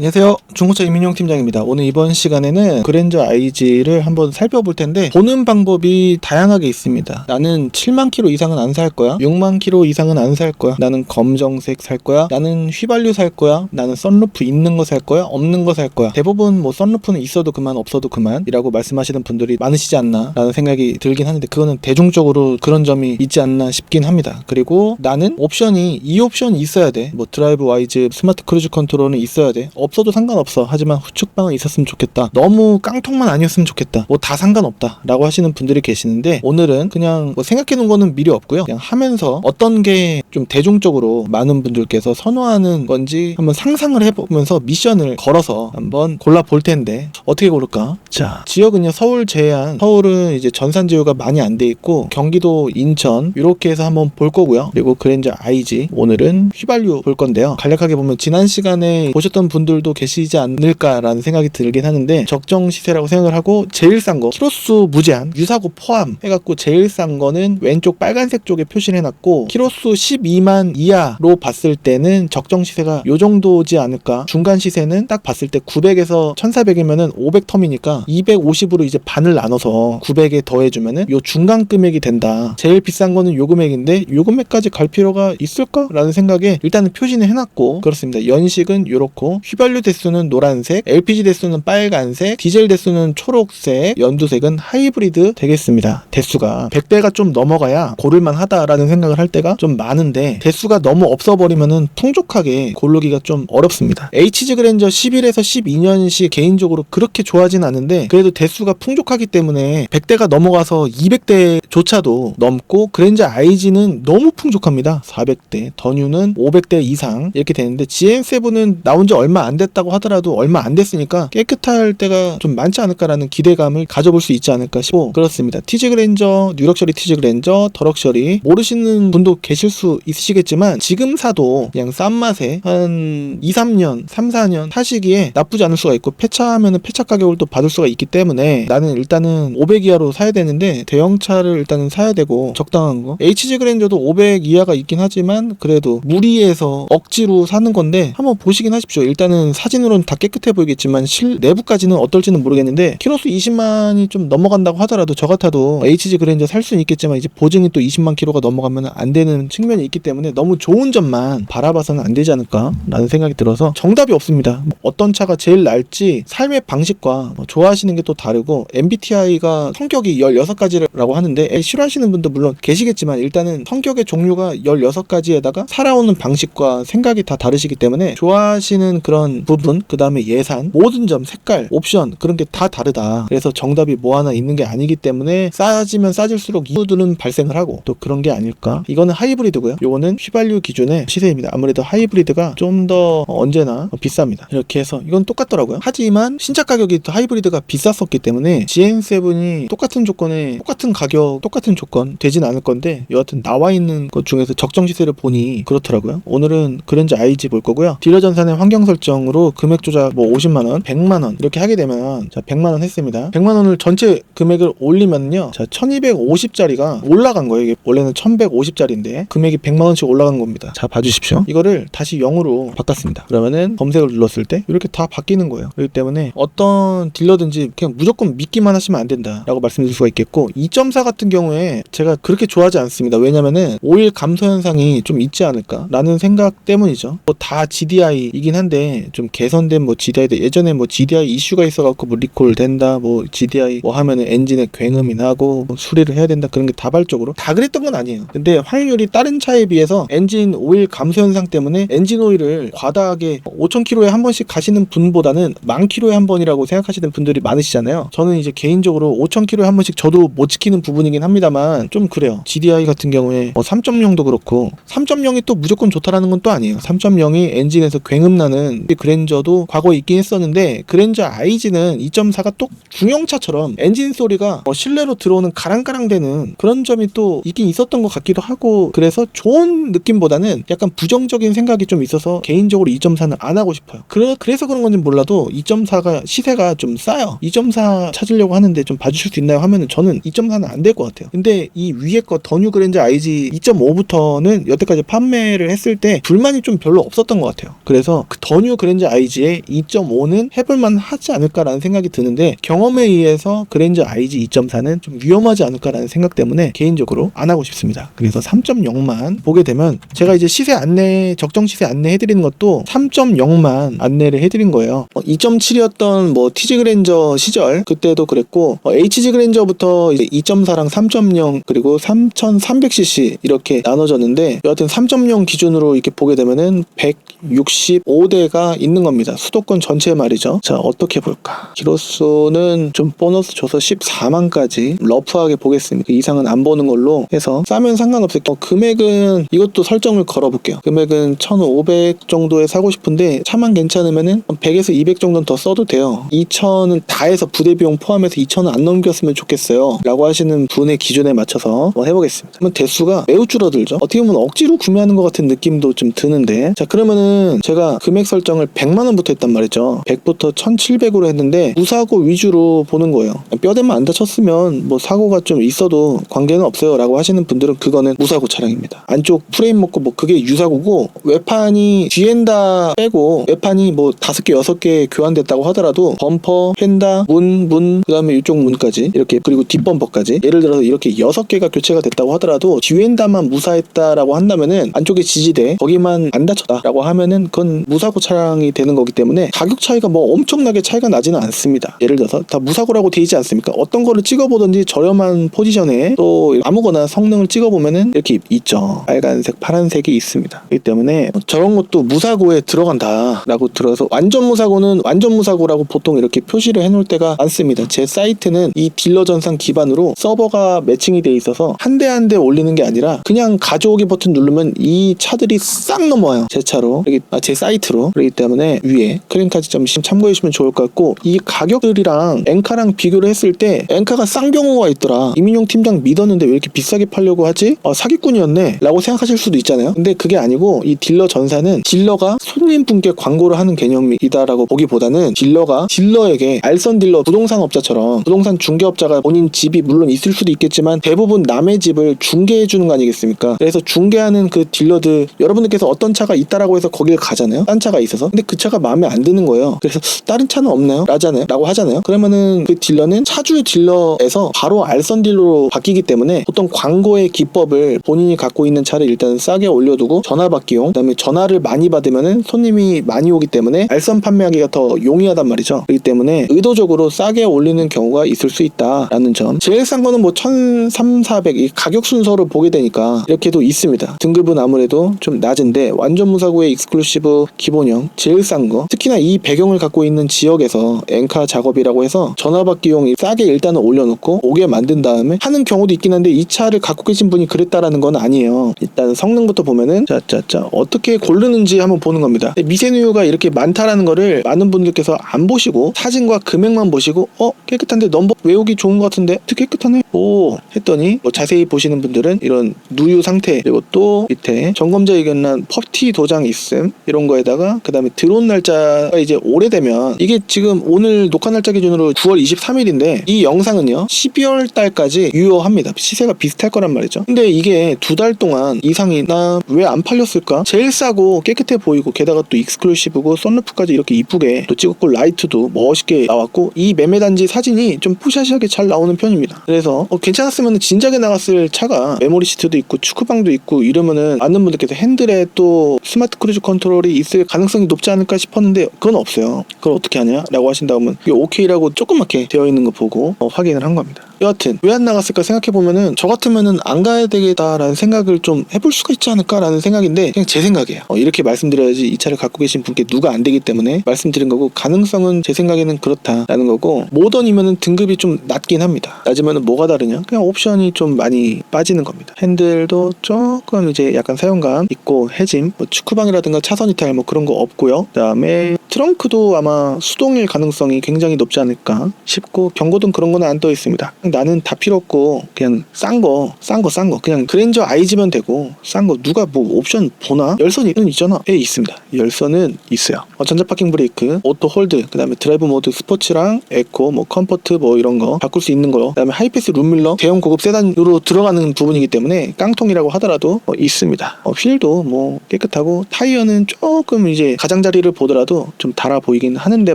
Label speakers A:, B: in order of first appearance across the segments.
A: 안녕하세요. 중고차 이민용 팀장입니다. 오늘 이번 시간에는 그랜저 IG를 한번 살펴볼 텐데 보는 방법이 다양하게 있습니다. 나는 7만 킬로 이상은 안 살 거야. 6만 킬로 이상은 안 살 거야. 나는 검정색 살 거야. 나는 휘발유 살 거야. 나는 썬루프 있는 거 살 거야. 없는 거 살 거야. 대부분 뭐 썬루프는 있어도 그만 없어도 그만이라고 말씀하시는 분들이 많으시지 않나 라는 생각이 들긴 하는데 그거는 대중적으로 그런 점이 있지 않나 싶긴 합니다. 그리고 나는 옵션이 이 옵션이 있어야 돼. 뭐 드라이브 와이즈 스마트 크루즈 컨트롤은 있어야 돼. 없어도 상관없어. 하지만 후측방은 있었으면 좋겠다. 너무 깡통만 아니었으면 좋겠다. 뭐 다 상관없다. 라고 하시는 분들이 계시는데 오늘은 그냥 뭐 생각해 놓은 거는 미리 없고요. 그냥 하면서 어떤 게 좀 대중적으로 많은 분들께서 선호하는 건지 한번 상상을 해보면서 미션을 걸어서 한번 골라 볼 텐데 어떻게 고를까? 자, 지역은요 서울 제한. 서울은 이제 전산 지유가 많이 안 돼 있고 경기도 인천 이렇게 해서 한번 볼 거고요. 그리고 그랜저 IG 오늘은 휘발유 볼 건데요. 간략하게 보면 지난 시간에 보셨던 분들 도 계시지 않을까라는 생각이 들긴 하는데 적정 시세라고 생각을 하고 제일 싼 거 키로수 무제한 유사고 포함 해갖고 제일 싼 거는 왼쪽 빨간색 쪽에 표시를 해놨고 키로수 12만 이하로 봤을 때는 적정 시세가 요 정도지 않을까 중간 시세는 딱 봤을 때 900에서 1400이면은 500텀이니까 250으로 이제 반을 나눠서 900에 더해주면은 요 중간 금액이 된다 제일 비싼 거는 요 금액인데 요 금액까지 갈 필요가 있을까? 라는 생각에 일단은 표시는 해놨고 그렇습니다 연식은 요렇고 휘 발유 대수는 노란색 LPG 대수는 빨간색 디젤 대수는 초록색 연두색은 하이브리드 되겠습니다. 대수가 100대가 좀 넘어가야 고를만 하다라는 생각을 할 때가 좀 많은데 대수가 너무 없어 버리면은 풍족하게 고르기가 좀 어렵습니다. HG 그랜저 11에서 12년식 개인적으로 그렇게 좋아하진 않은데 그래도 대수가 풍족하기 때문에 100대가 넘어가서 200대조차도 넘고 그랜저 IG는 너무 풍족합니다. 400대 더뉴는 500대 이상 이렇게 되는데 GM7은 나온 지 얼마 안 됐다고 하더라도 얼마 안 됐으니까 깨끗할 때가 좀 많지 않을까라는 기대감을 가져볼 수 있지 않을까 싶고 그렇습니다. 티즈 그랜저 뉴럭셔리 티즈 그랜저 더럭셔리 모르시는 분도 계실 수 있으시겠지만 지금 사도 그냥 싼 맛에 한 2, 3년 3, 4년 타시기에 나쁘지 않을 수가 있고 폐차하면은 폐차 가격을 또 받을 수가 있기 때문에 나는 일단은 500 이하로 사야 되는데 대형차를 일단은 사야 되고 적당한 거. HG 그랜저도 500 이하가 있긴 하지만 그래도 무리해서 억지로 사는 건데 한번 보시긴 하십시오. 일단은 사진으로는 다 깨끗해 보이겠지만 실 내부까지는 어떨지는 모르겠는데 키로수 20만이 좀 넘어간다고 하더라도 저 같아도 HG 그랜저 살 수는 있겠지만 이제 보증이 또 20만 킬로가 넘어가면 안 되는 측면이 있기 때문에 너무 좋은 점만 바라봐서는 안 되지 않을까라는 생각이 들어서 정답이 없습니다. 뭐 어떤 차가 제일 날지 삶의 방식과 뭐 좋아하시는 게 또 다르고 MBTI가 성격이 16가지라고 하는데 에, 싫어하시는 분도 물론 계시겠지만 일단은 성격의 종류가 16가지에다가 살아오는 방식과 생각이 다 다르시기 때문에 좋아하시는 그런 부분 그 다음에 예산 모든 점 색깔 옵션 그런 게 다 다르다. 그래서 정답이 뭐 하나 있는 게 아니기 때문에 싸지면 싸질수록 이유들은 발생을 하고 또 그런 게 아닐까. 이거는 하이브리드고요. 요거는 휘발유 기준의 시세입니다. 아무래도 하이브리드가 좀 더 언제나 비쌉니다. 이렇게 해서 이건 똑같더라고요. 하지만 신차 가격이 또 하이브리드가 비쌌었기 때문에 GN7이 똑같은 조건에 똑같은 가격 똑같은 조건 되진 않을 건데 여하튼 나와 있는 것 중에서 적정 시세를 보니 그렇더라고요. 오늘은 그랜저 IG 볼 거고요. 딜러 전산의 환경 설정 으로 금액 조작 뭐 50만 원 100만 원 이렇게 하게 되면 자 100만 원 했습니다. 100만 원을 전체 금액을 올리면요 자 1250짜리가 올라간 거예요. 이게 원래는 1150짜리인데 금액이 100만 원씩 올라간 겁니다. 자 봐주십시오. 이거를 다시 0으로 바꿨습니다. 그러면은 검색을 눌렀을 때 이렇게 다 바뀌는 거예요. 그렇기 때문에 어떤 딜러든지 그냥 무조건 믿기만 하시면 안 된다라고 말씀드릴 수가 있겠고 2.4 같은 경우에 제가 그렇게 좋아하지 않습니다. 왜냐면은 오일 감소 현상이 좀 있지 않을까 라는 생각 때문이죠. 뭐 다 GDI이긴 한데 좀 개선된 뭐 GDI도 예전에 뭐 GDI 이슈가 있어갖고 뭐 리콜 된다 뭐 GDI 뭐 하면은 엔진에 굉음이 나고 뭐 수리를 해야 된다 그런 게 다발적으로 다 그랬던 건 아니에요. 근데 확률이 다른 차에 비해서 엔진 오일 감소 현상 때문에 엔진 오일을 과다하게 5,000km에 한 번씩 가시는 분보다는 만 킬로에 한 번이라고 생각하시는 분들이 많으시잖아요. 저는 이제 개인적으로 5,000km에 한 번씩 저도 못 지키는 부분이긴 합니다만 좀 그래요. GDI 같은 경우에 뭐 3.0도 그렇고 3.0이 또 무조건 좋다라는 건 또 아니에요. 3.0이 엔진에서 굉음 나는 그랜저도 과거에 있긴 했었는데 그랜저 IG는 2.4가 또 중형차처럼 엔진 소리가 뭐 실내로 들어오는 가랑가랑대는 그런 점이 또 있긴 있었던 것 같기도 하고 그래서 좋은 느낌보다는 약간 부정적인 생각이 좀 있어서 개인적으로 2.4는 안 하고 싶어요. 그래, 그래서 그런 건지 몰라도 2.4가 시세가 좀 싸요. 2.4 찾으려고 하는데 좀 봐주실 수 있나요? 하면은 저는 2.4는 안 될 것 같아요. 근데 이 위에 거 더 뉴 그랜저 IG 2.5부터는 여태까지 판매를 했을 때 불만이 좀 별로 없었던 것 같아요. 그래서 그 더뉴 그랜저 그랜저 IG 2.5는 해볼만 하지 않을까라는 생각이 드는데 경험에 의해서 그랜저 IG 2.4는 좀 위험하지 않을까라는 생각 때문에 개인적으로 안 하고 싶습니다. 그래서 3.0만 보게 되면 제가 이제 시세 안내 적정 시세 안내 해드리는 것도 3.0만 안내를 해드린 거예요. 2.7이었던 뭐 TG 그랜저 시절 그때도 그랬고 어, HG 그랜저부터 이제 2.4랑 3.0 그리고 3,300cc 이렇게 나눠졌는데 여하튼 3.0 기준으로 이렇게 보게 되면은 165대가 있는 겁니다. 수도권 전체 말이죠. 자 어떻게 볼까? 기로수는 좀 보너스 줘서 14만까지 러프하게 보겠습니다. 그 이상은 안 보는 걸로 해서 싸면 상관없어요. 어, 금액은 이것도 설정을 걸어볼게요. 금액은 1,500 정도에 사고 싶은데 차만 괜찮으면은 100에서 200 정도는 더 써도 돼요. 2,000은 다 해서 부대 비용 포함해서 2,000은 안 넘겼으면 좋겠어요. 라고 하시는 분의 기준에 맞춰서 한번 해보겠습니다. 그러면 대수가 매우 줄어들죠. 어떻게 보면 억지로 구매하는 것 같은 느낌도 좀 드는데 자 그러면은 제가 금액 설정을 100만 원부터 했단 말이죠. 100부터 1,700으로 했는데 무사고 위주로 보는 거예요. 뼈대만 안 다쳤으면 뭐 사고가 좀 있어도 관계는 없어요. 라고 하시는 분들은 그거는 무사고 차량입니다. 안쪽 프레임 먹고 뭐 그게 유사고고 외판이 뒤엔다 빼고 외판이 뭐 다섯 개 여섯 개 교환됐다고 하더라도 범퍼, 펜다, 문, 문 그다음에 이쪽 문까지 이렇게 그리고 뒷범퍼까지 예를 들어서 이렇게 여섯 개가 교체가 됐다고 하더라도 뒤엔다만 무사했다라고 한다면은 안쪽에 지지대 거기만 안 다쳤다라고 하면은 그건 무사고 차량 이 되는 거기 때문에 가격 차이가 뭐 엄청나게 차이가 나지는 않습니다. 예를 들어서 다 무사고라고 돼 있지 않습니까? 어떤 거를 찍어보든지 저렴한 포지션에 또 아무거나 성능을 찍어보면은 이렇게 있죠. 빨간색, 파란색이 있습니다. 그렇기 때문에 저런 것도 무사고에 들어간다라고 들어서 완전 무사고는 완전 무사고라고 보통 이렇게 표시를 해놓을 때가 많습니다. 제 사이트는 이 딜러 전산 기반으로 서버가 매칭이 돼 있어서 한 대 한 대 올리는 게 아니라 그냥 가져오기 버튼 누르면 이 차들이 싹 넘어와요. 제 차로 아, 제 사이트로 그렇기 때문에 위에 크림까지 좀 참고해 주시면 좋을 것 같고 이 가격들이랑 엔카랑 비교를 했을 때 엔카가 쌍병호가 있더라. 이민용 팀장 믿었는데 왜 이렇게 비싸게 팔려고 하지? 어, 사기꾼이었네. 라고 생각하실 수도 있잖아요. 근데 그게 아니고 이 딜러 전사는 딜러가 손님분께 광고를 하는 개념이다라고 보기보다는 딜러가 딜러에게 알선 딜러 부동산 업자처럼 부동산 중개업자가 본인 집이 물론 있을 수도 있겠지만 대부분 남의 집을 중개해 주는 거 아니겠습니까? 그래서 중개하는 그 딜러들 여러분들께서 어떤 차가 있다라고 해서 거길 가잖아요. 딴 차가 있어서. 근데 그 차가 마음에 안 드는 거예요. 그래서 다른 차는 없나요? 라잖아요. 라고 하잖아요. 그러면은 그 딜러는 차주 딜러에서 바로 알선 딜러로 바뀌기 때문에 보통 광고의 기법을 본인이 갖고 있는 차를 일단 싸게 올려두고 전화 받기용 그다음에 전화를 많이 받으면은 손님이 많이 오기 때문에 알선 판매하기가 더 용이하단 말이죠. 그렇기 때문에 의도적으로 싸게 올리는 경우가 있을 수 있다라는 점. 제일 싼 거는 뭐 1,300, 400이 가격 순서로 보게 되니까 이렇게도 있습니다. 등급은 아무래도 좀 낮은데 완전 무사고의 익스클루시브 기본형 제일 싼 거. 특히나 이 배경을 갖고 있는 지역에서 엔카 작업이라고 해서 전화받기용 싸게 일단은 올려놓고 오게 만든 다음에 하는 경우도 있긴 한데 이 차를 갖고 계신 분이 그랬다라는 건 아니에요. 일단 성능부터 보면은 자자자 어떻게 고르는지 한번 보는 겁니다. 미세누유가 이렇게 많다라는 거를 많은 분들께서 안 보시고 사진과 금액만 보시고 어 깨끗한데 넘버 외우기 좋은 것 같은데 되게 깨끗하네 오 했더니 뭐 자세히 보시는 분들은 이런 누유 상태 그리고 또 밑에 점검자 의견란 퍼티 도장 있음 이런 거에다가 그 다음에 들어온 날짜가 이제 오래되면 이게 지금 오늘 녹화 날짜 기준으로 9월 23일인데 이 영상은요 12월 달까지 유효합니다. 시세가 비슷할 거란 말이죠. 근데 이게 두 달 동안 이상이나 왜 안 팔렸을까? 제일 싸고 깨끗해 보이고 게다가 또 익스클루시브고 썬루프까지 이렇게 이쁘게 또 찍었고 라이트도 멋있게 나왔고 이 매매 단지 사진이 좀 푸샤시하게 잘 나오는 편입니다. 그래서 어, 괜찮았으면 진작에 나갔을 차가 메모리 시트도 있고 축구방도 있고 이러면은 많은 분들께서 핸들에 또 스마트 크루즈 컨트롤이 있을 가능성이 높지 않을까 싶었는데 그건 없어요 그걸 어떻게 하냐 라고 하신다면 이게 오케이라고 조그맣게 되어 있는 거 보고 어, 확인을 한 겁니다 여하튼 왜 안 나갔을까 생각해 보면은 저 같으면은 안 가야 되겠다라는 생각을 좀 해볼 수가 있지 않을까라는 생각인데 그냥 제 생각이에요. 어, 이렇게 말씀드려야지 이 차를 갖고 계신 분께 누가 안 되기 때문에 말씀드린 거고 가능성은 제 생각에는 그렇다라는 거고 모던이면은 등급이 좀 낮긴 합니다. 낮으면은 뭐가 다르냐? 그냥 옵션이 좀 많이 빠지는 겁니다. 핸들도 조금 이제 약간 사용감 있고 해짐, 뭐 축구방이라든가 차선 이탈 뭐 그런 거 없고 요. 그다음에 트렁크도 아마 수동일 가능성이 굉장히 높지 않을까 싶고 경고등 그런 거는 안 떠 있습니다. 나는 다 필요 없고 그냥 싼 거, 싼 거, 싼 거. 그냥 그랜저 아이즈면 되고 싼 거 누가 뭐 옵션 보나? 열선은 있잖아. 예, 있습니다. 열선은 있어요. 어, 전자 파킹 브레이크, 오토 홀드, 그다음에 드라이브 모드 스포츠랑 에코, 뭐 컴포트 뭐 이런 거 바꿀 수 있는 거. 그다음에 하이패스 룸밀러 대형 고급 세단으로 들어가는 부분이기 때문에 깡통이라고 하더라도 어, 있습니다. 어, 휠도 뭐 깨끗하고 타이어는 조금 이제 가장 자리를 보더라도 좀 달아 보이긴 하는데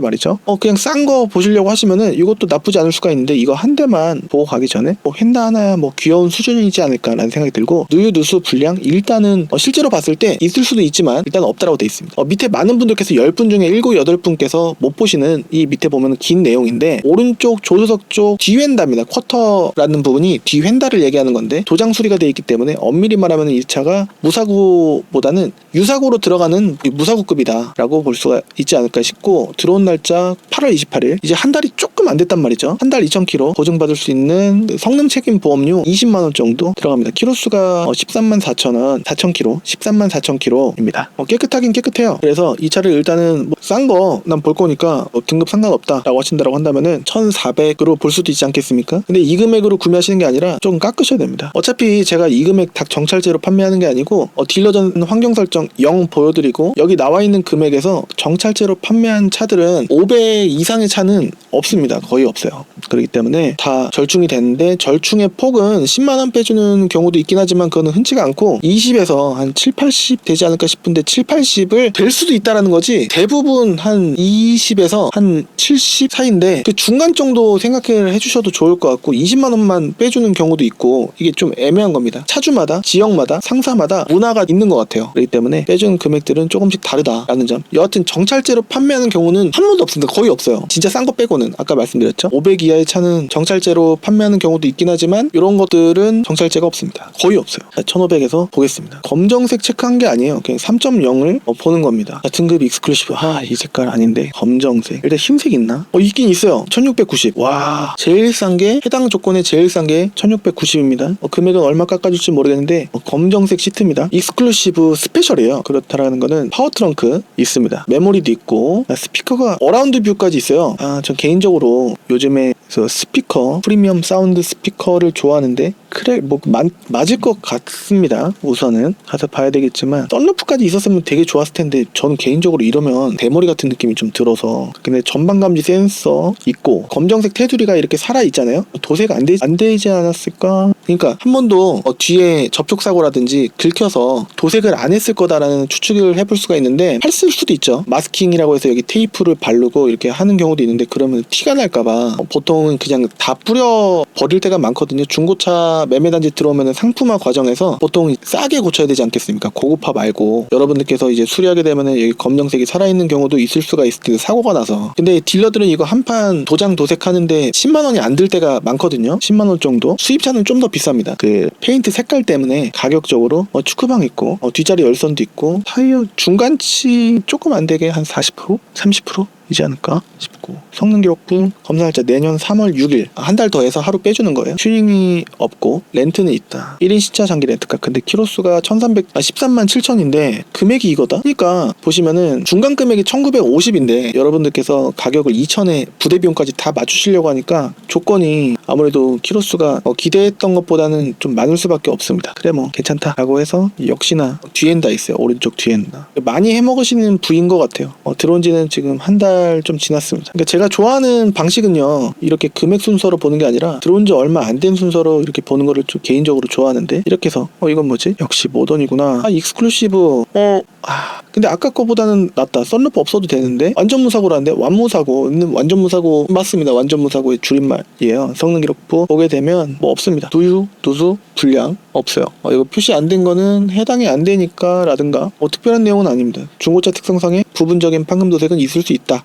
A: 말이죠. 어 그냥 싼 거 보시려고 하시면은 이것도 나쁘지 않을 수가 있는데 이거 한 대만 보고 가기 전에 뭐 헨다 하나야 뭐 귀여운 수준이지 않을까라는 생각이 들고 누유 누수 불량 일단은 어, 실제로 봤을 때 있을 수도 있지만 일단 없다라고 돼 있습니다. 어, 밑에 많은 분들께서 10분 중에 7, 8분께서 못 보시는 이 밑에 보면 긴 내용인데 오른쪽 조수석 쪽 뒤휀다입니다. 쿼터라는 부분이 뒤휀다를 얘기하는 건데 도장 수리가 돼 있기 때문에 엄밀히 말하면 이 차가 무사고보다는 유사고로 들어가는 무사고급이 다라고 볼 수가 있지 않을까 싶고 들어온 날짜 8월 28일 이제 한 달이 조금 안 됐단 말이죠. 한 달 2,000km 보증받을 수 있는 성능 책임 보험료 20만 원 정도 들어갑니다. 키로수가 13만 4천 원, 4,000km, 13만 4,000km입니다. 어, 깨끗하긴 깨끗해요. 그래서 이 차를 일단은 뭐 싼거 난 볼 거니까 뭐 등급 상관없다라고 하신다라고 한다면은 1,400으로 볼 수도 있지 않겠습니까? 근데 이 금액으로 구매하시는 게 아니라 조금 깎으셔야 됩니다. 어차피 제가 이 금액 다 정찰제로 판매하는 게 아니고 어, 딜러전 환경 설정 0 보여드리고 여기 나와 있는 금액에서 정찰제로 판매한 차들은 5배 이상의 차는 없습니다. 거의 없어요. 그렇기 때문에 다 절충이 되는데 절충의 폭은 10만 원 빼주는 경우도 있긴 하지만 그거는 흔치가 않고 20에서 한 7, 80 되지 않을까 싶은데 7, 80을 될 수도 있다라는 거지 대부분 한 20에서 한 70 사이인데 그 중간 정도 생각해 해주셔도 좋을 것 같고 20만 원만 빼주는 경우도 있고 이게 좀 애매한 겁니다. 차주마다 지역마다 상사마다 문화가 있는 것 같아요. 그렇기 때문에 빼주는 금액들은 조금씩 다르다라는 점. 여하튼 정찰제로 판매하는 경우는 한 번도 없습니다. 거의 없어요. 진짜 싼 거 빼고는 아까 말씀드렸죠. 500 이하의 차는 정찰제로 판매하는 경우도 있긴 하지만 이런 것들은 정찰제가 없습니다. 거의 없어요. 1500에서 보겠습니다. 검정색 체크한 게 아니에요. 그냥 3.0을 보는 겁니다. 자, 등급 익스클루시브. 아, 이 색깔 아닌데. 검정색. 일단 흰색 있나? 어, 있긴 있어요. 1690. 와, 제일 싼 게 해당 조건에 제일 싼 게 1690입니다. 어, 금액은 얼마 깎아줄지 모르겠는데 어, 검정색 시트입니다. 익스클루시브 스페셜이에요. 그렇다라는 거는 파워 트렁크 있습니다. 메모리도 있고 아, 스피커가 어라운드 뷰까지 있어요. 아, 전 개인적으로 요즘에 그 스피커 프리미엄 사운드 스피커를 좋아하는데 그래 뭐 마- 맞을 것 같습니다. 우선은 가서 봐야 되겠지만 썬루프까지 있었으면 되게 좋았을 텐데 저는 개인적으로 이러면 대머리 같은 느낌이 좀 들어서 근데 전방 감지 센서 있고 검정색 테두리가 이렇게 살아 있잖아요. 도색 안, 되, 안 되지 않았을까? 그러니까 한 번도 어, 뒤에 접촉 사고라든지 긁혀서 도색을 안 했을 거다라는 추측을 해볼 수가 있는데 했을 수도 있죠. 마스킹이라고 해서 여기 테이프를 바르고 이렇게 하는 경우도 있는데 그러면 티가 날까봐 어, 보통은 그냥 다 뿌려 버릴 때가 많거든요. 중고차 매매 단지 들어오면 상품화 과정에서 보통 싸게 고쳐야 되지 않겠습니까? 고급화 말고 여러분들께서 이제 수리하게 되면 여기 검정색이 살아있는 경우도 있을 수가 있을 때 사고가 나서 근데 딜러들은 이거 한 판 도장 도색하는데 10만 원이 안 들 때가 많거든요. 10만 원 정도. 수입차는 좀 더 비쌉니다. 그 페인트 색깔 때문에 가격적으로 어, 축구방 있고 어, 뒷자리 열선도 있고 타이어 중간치 조금 안 되게 한 40%? 30%? 이지 않을까 싶고. 성능 기록부 검사 날짜 내년 3월 6일 한 달 더해서 하루 빼주는 거예요. 튜닝이 없고 렌트는 있다. 1인 시차 장기 렌트카. 근데 키로수가 1300 아, 13만 7천인데 금액이 이거다? 그러니까 보시면은 중간 금액이 1950인데 여러분들께서 가격을 2000에 부대 비용까지 다 맞추시려고 하니까 조건이 아무래도 키로수가 어, 기대했던 것보다는 좀 많을 수밖에 없습니다. 그래 뭐 괜찮다 라고 해서 역시나 뒤엔 다 있어요. 오른쪽 뒤엔 다. 많이 해먹으시는 부인 것 같아요. 어, 들어온 지는 지금 한달 좀 지났습니다. 그러니까 제가 좋아하는 방식은요 이렇게 금액 순서로 보는 게 아니라 들어온 지 얼마 안 된 순서로 이렇게 보는 거를 좀 개인적으로 좋아하는데 이렇게 해서 어 이건 뭐지? 역시 모던이구나. 아 익스클루시브. 어 아, 근데 아까 거보다는 낫다. 썬루프 없어도 되는데 완전 무사고라는데 완무사고는 완전 무사고 맞습니다. 완전 무사고의 줄임말이에요. 성능 기록부 보게 되면 뭐 없습니다. 두유 두수 불량 없어요. 어, 이거 표시 안 된 거는 해당이 안 되니까 라든가 뭐 특별한 내용은 아닙니다. 중고차 특성상의 부분적인 판금 도색은 있을 수 있다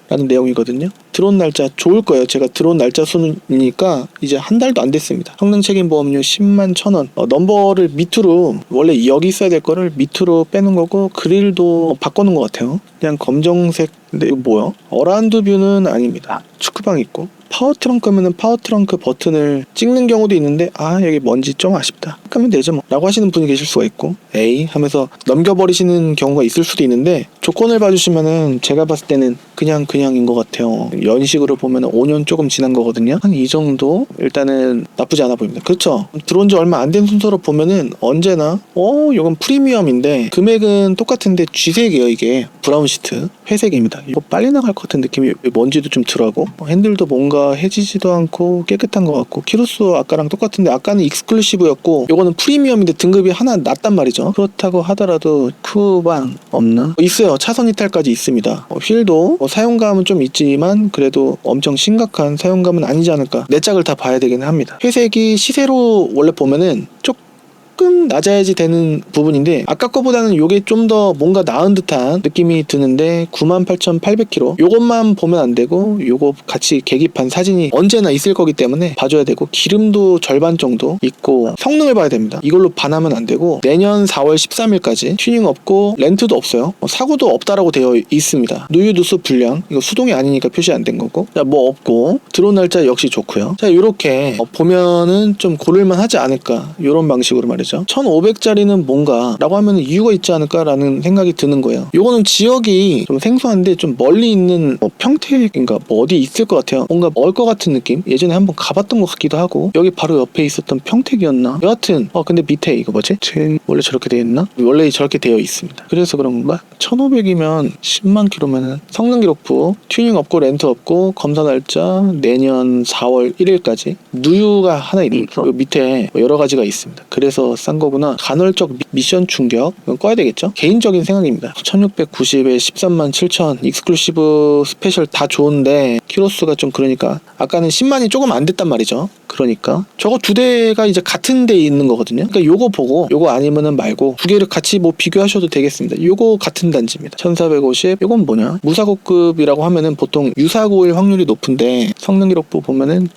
A: 라는 내용이거든요. 들어온 날짜 좋을 거예요. 제가 들어온 날짜 수니까 이제 한 달도 안 됐습니다. 성능 책임 보험료 10만 천원. 어, 넘버를 밑으로 원래 여기 있어야 될 거를 밑으로 빼는 거고 그릴도 바꿔놓은 것 같아요. 그냥 검정색 근데 이거 뭐야? 어라운드 뷰는 아닙니다. 축구방 있고. 파워 트렁크면은 파워 트렁크 버튼을 찍는 경우도 있는데 아 여기 먼지 좀 아쉽다. 하면 되죠 뭐. 라고 하시는 분이 계실 수가 있고 에이 하면서 넘겨버리시는 경우가 있을 수도 있는데 조건을 봐주시면은 제가 봤을 때는 그냥 그냥 인 것 같아요. 연식으로 보면 5년 조금 지난 거거든요. 한 이 정도 일단은 나쁘지 않아 보입니다. 그렇죠? 들어온 지 얼마 안 된 순서로 보면은 언제나 어 이건 프리미엄인데 금액은 똑같은데 쥐색이에요 이게. 브라운 시트. 회색입니다. 이거 빨리 나갈 것 같은 느낌이 먼지도 좀 덜하고 어, 핸들도 뭔가 해지지도 않고 깨끗한 것 같고 키로수 아까랑 똑같은데 아까는 익스클루시브였고 요거는 프리미엄인데 등급이 하나 낮단 말이죠. 그렇다고 하더라도 쿠방 없나? 있어요. 차선 이탈까지 있습니다. 어, 휠도 뭐 사용감은 좀 있지만 그래도 엄청 심각한 사용감은 아니지 않을까. 내 짝을 다 봐야 되긴 합니다. 회색이 시세로 원래 보면은 조금 낮아야지 되는 부분인데 아까 거보다는 요게 좀 더 뭔가 나은 듯한 느낌이 드는데 98,800km 요것만 보면 안 되고 요거 같이 계기판 사진이 언제나 있을 거기 때문에 봐줘야 되고 기름도 절반 정도 있고 성능을 봐야 됩니다. 이걸로 반하면 안 되고 내년 4월 13일까지 튜닝 없고 렌트도 없어요. 어, 사고도 없다라고 되어 있습니다. 누유 누수 불량. 이거 수동이 아니니까 표시 안 된 거고. 자 뭐 없고 들어온 날짜 역시 좋고요. 자 요렇게 어, 보면은 좀 고를만 하지 않을까. 요런 방식으로 말이죠 1500짜리는 뭔가 라고 하면 이유가 있지 않을까라는 생각이 드는 거예요. 요거는 지역이 좀 생소한데 좀 멀리 있는 뭐 평택인가 뭐 어디 있을 것 같아요. 뭔가 멀 것 같은 느낌? 예전에 한번 가봤던 것 같기도 하고 여기 바로 옆에 있었던 평택이었나? 여하튼 어 근데 밑에 이거 뭐지? 제 원래 저렇게 되어 있나? 원래 저렇게 되어 있습니다. 그래서 그런 건가? 1500이면 10만 킬로면은 성능 기록부 튜닝 없고 렌트 없고 검사 날짜 내년 4월 1일까지 누유가 하나 있는 거 밑에 뭐 여러 가지가 있습니다. 그래서 싼 거구나. 간헐적 미- 미션 충격. 이건 꺼야 되겠죠? 개인적인 생각입니다. 1690에 13만 7천 익스클루시브 스페셜 다 좋은데 키로수가 좀 그러니까 아까는 10만이 조금 안 됐단 말이죠. 그러니까 저거 두 대가 이제 같은 데 있는 거거든요. 그러니까 요거 보고 요거 아니면은 말고 두 개를 같이 뭐 비교하셔도 되겠습니다. 요거 같은 단지입니다. 1450 요건 뭐냐? 무사고급이라고 하면은 보통 유사고일 확률이 높은데 성능 기록부 보면은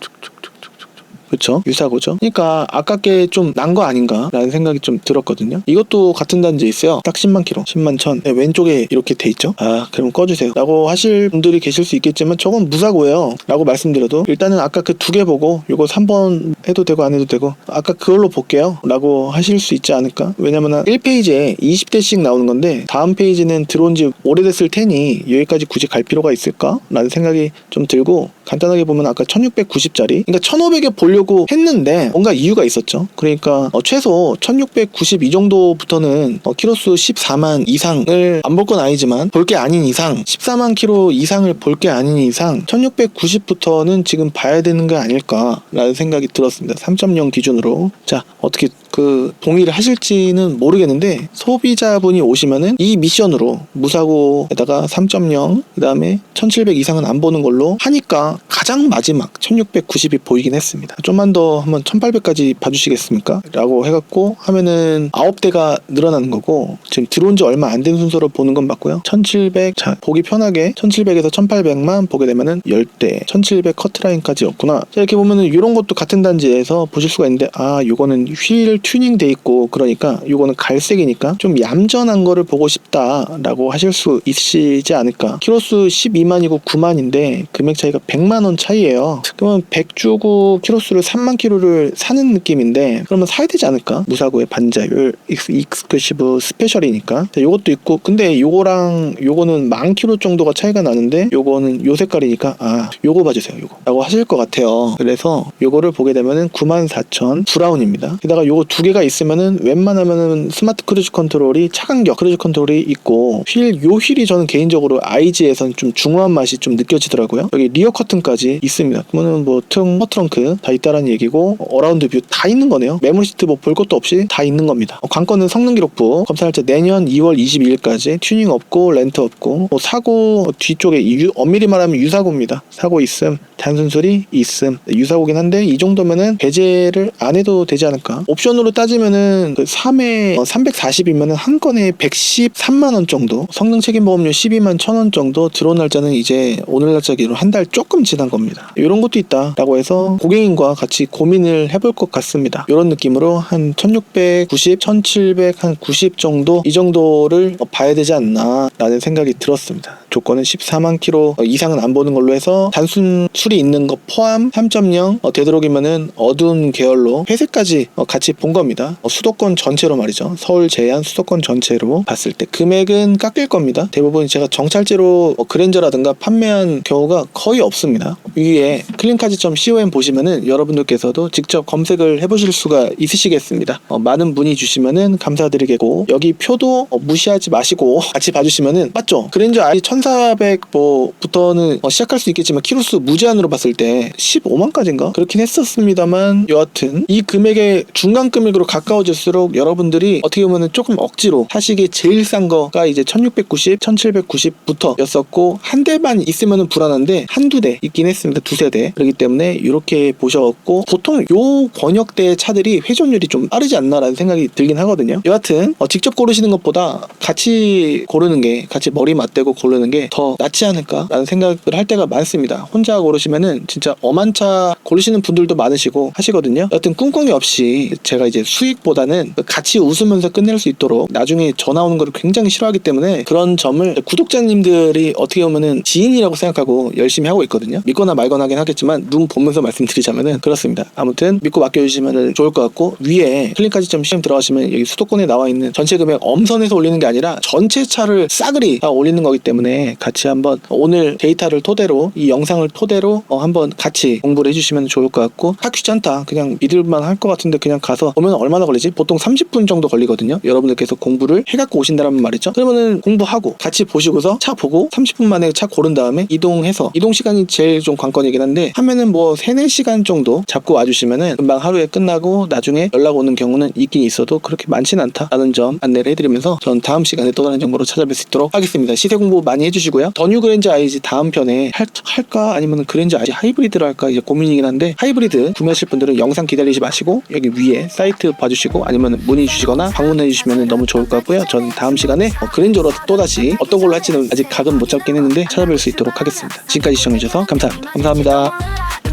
A: 그렇죠 유사고죠? 그러니까 아깝게 좀 난 거 아닌가라는 생각이 좀 들었거든요. 이것도 같은 단지에 있어요. 딱 10만 킬로. 10만 천. 네, 왼쪽에 이렇게 돼 있죠? 아 그럼 꺼주세요. 라고 하실 분들이 계실 수 있겠지만 저건 무사고예요. 라고 말씀드려도 일단은 아까 그 두 개 보고 이거 3번 해도 되고 안 해도 되고 아까 그걸로 볼게요. 라고 하실 수 있지 않을까? 왜냐면 1페이지에 20대씩 나오는 건데 다음 페이지는 들어온 지 오래됐을 테니 여기까지 굳이 갈 필요가 있을까? 라는 생각이 좀 들고 간단하게 보면 아까 1690짜리? 그러니까 1500에 보려고 했는데 뭔가 이유가 있었죠. 그러니까 어, 최소 1690이 정도부터는 어, 키로수 14만 이상을 안 볼 건 아니지만 볼 게 아닌 이상 14만 키로 이상을 볼 게 아닌 이상 1690부터는 지금 봐야 되는 게 아닐까라는 생각이 들었습니다. 3.0 기준으로. 자 어떻게 그 동의를 하실지는 모르겠는데 소비자분이 오시면은 이 미션으로 무사고에다가 3.0 그다음에 1700 이상은 안 보는 걸로 하니까 가장 마지막 1690이 보이긴 했습니다. 좀만 더 한번 1800까지 봐주시겠습니까? 라고 해갖고 하면은 9대가 늘어나는 거고 지금 들어온 지 얼마 안 된 순서로 보는 건 맞고요. 1700 자 보기 편하게 1700에서 1800만 보게 되면은 10대 1700 커트라인까지 였구나. 자 이렇게 보면은 이런 것도 같은 단지에서 보실 수가 있는데 아 요거는 휠 튜닝 돼 있고 그러니까 요거는 갈색이니까 좀 얌전한 거를 보고 싶다라고 하실 수 있으시지 않을까. 키로수 12만이고 9만인데 금액 차이가 100만 원 차이예요. 그러면 100 주고 키로수 를 3만 키로를 사는 느낌인데 그러면 사야 되지 않을까? 무사고의 반자율 익스, 익스클루시브 스페셜이니까. 자, 요것도 있고 근데 요거랑 요거는 만 키로 정도가 차이가 나는데 요거는 요 색깔이니까 아 요거 봐주세요 요거 라고 하실 것 같아요. 그래서 요거를 보게 되면은 94,000 브라운입니다. 게다가 요거 두 개가 있으면은 웬만하면은 스마트 크루즈 컨트롤이 차간격 크루즈 컨트롤이 있고 휠 요 휠이 저는 개인적으로 IG에선 좀 중후한 맛이 좀 느껴지더라고요. 여기 리어 커튼까지 있습니다. 그러면은 뭐 등, 퍼트렁크 다 있다라는 얘기고 어라운드 뷰 다 있는 거네요. 메모리 시트 뭐 볼 것도 없이 다 있는 겁니다. 어, 관건은 성능 기록부 검사 날짜 내년 2월 22일까지 튜닝 없고 렌트 없고 뭐 사고 뒤쪽에 유, 엄밀히 말하면 유사고입니다. 사고 있음 단순 수리 있음 유사고긴 한데 이 정도면은 배제를 안 해도 되지 않을까 옵션으로 따지면은 그 3에 340이면은 한 건에 113만 원 정도 성능 책임 보험료 12만 1천 원 정도 들어온 날짜는 이제 오늘 날짜 기로 한 달 조금 지난 겁니다. 이런 것도 있다라고 해서 고객님과 같이 고민을 해볼 것 같습니다. 이런 느낌으로 한 1690, 1700, 한 90 정도 이 정도를 봐야 되지 않나 라는 생각이 들었습니다. 조건은 14만 킬로 이상은 안 보는 걸로 해서 단순 술이 있는 거 포함 3.0 어, 되도록이면은 어두운 계열로 회색까지 어, 같이 본 겁니다. 어, 수도권 전체로 말이죠. 서울 제한 수도권 전체로 봤을 때 금액은 깎일 겁니다. 대부분 제가 정찰제로 어, 그랜저라든가 판매한 경우가 거의 없습니다. 위에 클린카지.com 보시면은 여러 분들께서도 직접 검색을 해보실 수가 있으시겠습니다. 어, 많은 문의 주시면은 감사드리겠고 여기 표도 어, 무시하지 마시고 같이 봐주시면은 맞죠? 그랜저 i 1400 뭐부터는 어, 시작할 수 있겠지만 키로수 무제한으로 봤을 때 15만까지인가 그렇긴 했었습니다만 여하튼 이 금액의 중간 금액으로 가까워질수록 여러분들이 어떻게 보면은 조금 억지로 하시기 제일 싼 거가 이제 1690, 1790부터 였었고 한 대만 있으면은 불안한데 한두 대 있긴 했습니다. 두세 대. 그렇기 때문에 이렇게 보 셨고 보통 요 권역대의 차들이 회전율이 좀 빠르지 않나라는 생각이 들긴 하거든요. 여하튼 어, 직접 고르시는 것보다 같이 고르는 게 같이 머리 맞대고 고르는 게 더 낫지 않을까라는 생각을 할 때가 많습니다. 혼자 고르시면은 진짜 엄한 차 고르시는 분들도 많으시고 하시거든요. 여하튼 꿍꿍이 없이 제가 이제 수익보다는 같이 웃으면서 끝낼 수 있도록 나중에 전화 오는 거를 굉장히 싫어하기 때문에 그런 점을 구독자님들이 어떻게 보면은 지인이라고 생각하고 열심히 하고 있거든요. 믿거나 말거나 하긴 하겠지만 눈 보면서 말씀드리자면은 그렇습니다. 아무튼 믿고 맡겨주시면 좋을 것 같고 위에 클린까지 좀 시험 들어가시면 여기 수도권에 나와 있는 전체 금액 엄선해서 올리는 게 아니라 전체 차를 싸그리 다 올리는 거기 때문에 같이 한번 오늘 데이터를 토대로 이 영상을 토대로 어, 한번 같이 공부를 해주시면 좋을 것 같고 하 귀찮다 그냥 믿을만 할 것 같은데 그냥 가서 보면 얼마나 걸리지? 보통 30분 정도 걸리거든요. 여러분들께서 공부를 해갖고 오신다면 말이죠. 그러면은 공부하고 같이 보시고서 차 보고 30분 만에 차 고른 다음에 이동해서 이동 시간이 제일 좀 관건이긴 한데 하면은 뭐 3, 4시간 정도 잡고 와주시면은 금방 하루에 끝나고 나중에 연락 오는 경우는 있긴 있어도 그렇게 많진 않다라는 점 안내를 해드리면서 전 다음 시간에 또 다른 정보로 찾아뵐 수 있도록 하겠습니다. 시세 공부 많이 해주시고요. 더 뉴 그랜저 아이지 다음 편에 할, 할까 아니면 그랜저 아이지 하이브리드를 할까 이제 고민이긴 한데 하이브리드 구매하실 분들은 영상 기다리지 마시고 여기 위에 사이트 봐주시고 아니면 문의 주시거나 방문해 주시면 너무 좋을 것 같고요. 저는 다음 시간에 어, 그랜저로 또다시 어떤 걸로 할지는 아직 각은 못 잡긴 했는데 찾아뵐 수 있도록 하겠습니다. 지금까지 시청해주셔서 감사합니다. 감사합니다.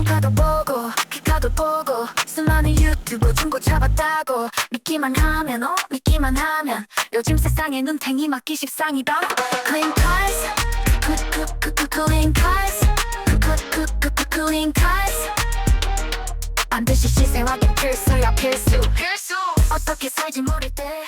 B: 유튜브 중고 잡았다고. 믿기만 하면 어? 믿기만 하면. 요즘 세상에 눈탱이 맞기 십상이다. Clean cars. Clean cars. Clean cars. 반드시 시세와 필수야 필수 필수. 어떻게 살지 모를 때